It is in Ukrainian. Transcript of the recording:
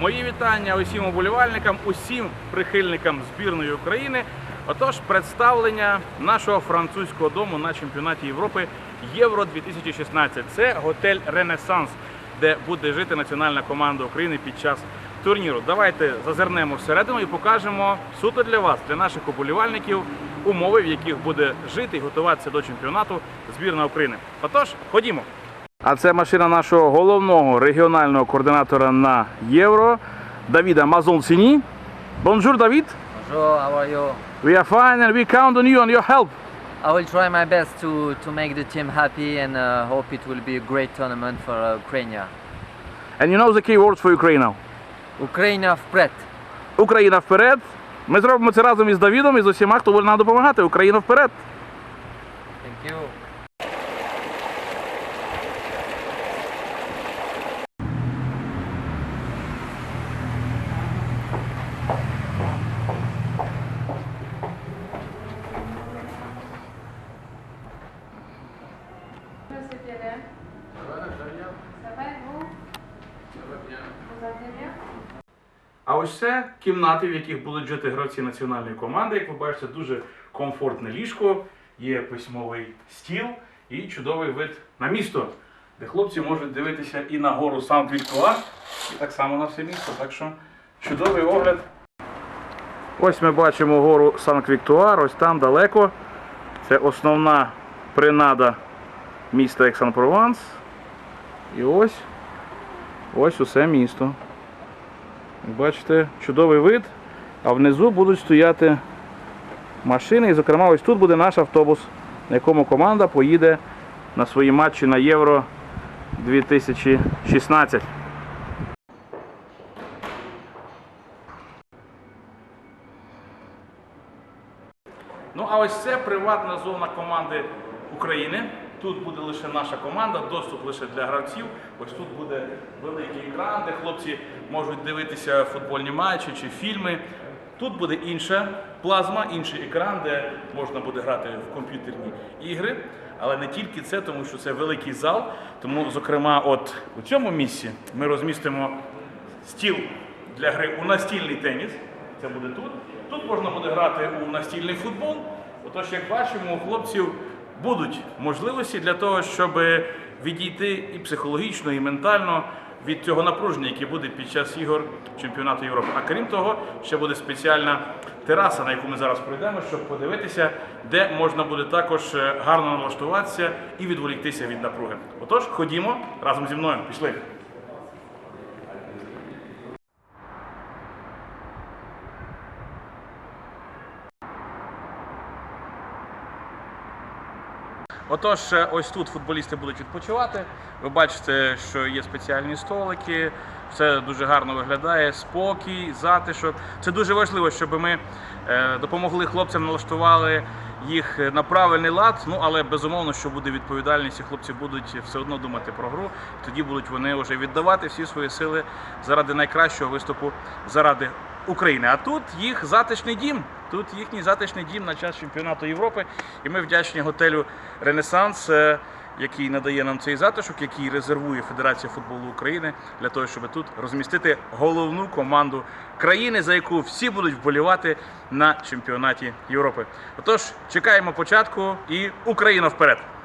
Мої вітання усім уболівальникам, усім прихильникам збірної України. Отож, представлення нашого французького дому на чемпіонаті Європи Євро 2016. Це готель Ренесанс, де буде жити національна команда України під час турніру. Давайте зазирнемо всередину і покажемо суто для вас, для наших уболівальників, умови, в яких буде жити і готуватися до чемпіонату збірна України. Отож, ходімо. А це машина нашого головного регіонального координатора на євро Давіда Мазолсіні. Бонжур, Давід. Bonjour, how are you? We are fine and we count on you on your help. I will try my best to, to make the team happy and uh, hope it will be a great tournament for uh, Ukraine. And you know the key words for Ukraine now. Україна вперед! Україна вперед. Ми зробимо це разом із Давідом і з усіма, хто буде нам допомагати. Україна вперед. Thank you. Ось це кімнати, в яких будуть жити гравці національної команди. Як ви бачите, дуже комфортне ліжко, є письмовий стіл і чудовий вид на місто, де хлопці можуть дивитися і на гору Сан-Віктуар, і так само на все місто. Так що чудовий огляд. Ось ми бачимо гору Сан-Віктуар, ось там далеко. Це основна принада міста Ексан-Прованс. І ось ось усе місто. Бачите, чудовий вид, а внизу будуть стояти машини. І, зокрема, ось тут буде наш автобус, на якому команда поїде на свої матчі на Євро 2016. Ну, а ось це приватна зона команди України. Тут буде лише наша команда, доступ лише для гравців. Ось тут буде великий екран, де хлопці можуть дивитися футбольні матчі чи фільми. Тут буде інша плазма, інший екран, де можна буде грати в комп'ютерні ігри. Але не тільки це, тому що це великий зал. Тому, зокрема, от у цьому місці ми розмістимо стіл для гри у настільний теніс. Це буде тут. Тут можна буде грати у настільний футбол. Отож, як бачимо, у хлопців будуть можливості для того, щоб відійти і психологічно, і ментально від цього напруження, яке буде під час ігор чемпіонату Європи. А крім того, ще буде спеціальна тераса, на яку ми зараз пройдемо, щоб подивитися, де можна буде також е, гарно налаштуватися і відволіктися від напруги. Отож, ходімо разом зі мною. Пішли. Отож, е, ось тут футболісти будуть відпочивати. Ви бачите, що є спеціальні столики, все дуже гарно виглядає, спокій, затишок. Це дуже важливо, щоб ми е, допомогли хлопцям, налаштували їх на правильний лад. Ну але безумовно, що буде відповідальність, і хлопці будуть все одно думати про гру. Тоді будуть вони вже віддавати всі свої сили заради найкращого виступу, заради України. А тут їх затишний дім. Тут їхній затишний дім на час чемпіонату Європи. І ми вдячні готелю Ренесанс, е, який надає нам цей затишок, який резервує Федерація футболу України для того, щоб тут розмістити головну команду країни, за яку всі будуть вболівати на чемпіонаті Європи. Отож, чекаємо початку і Україна вперед!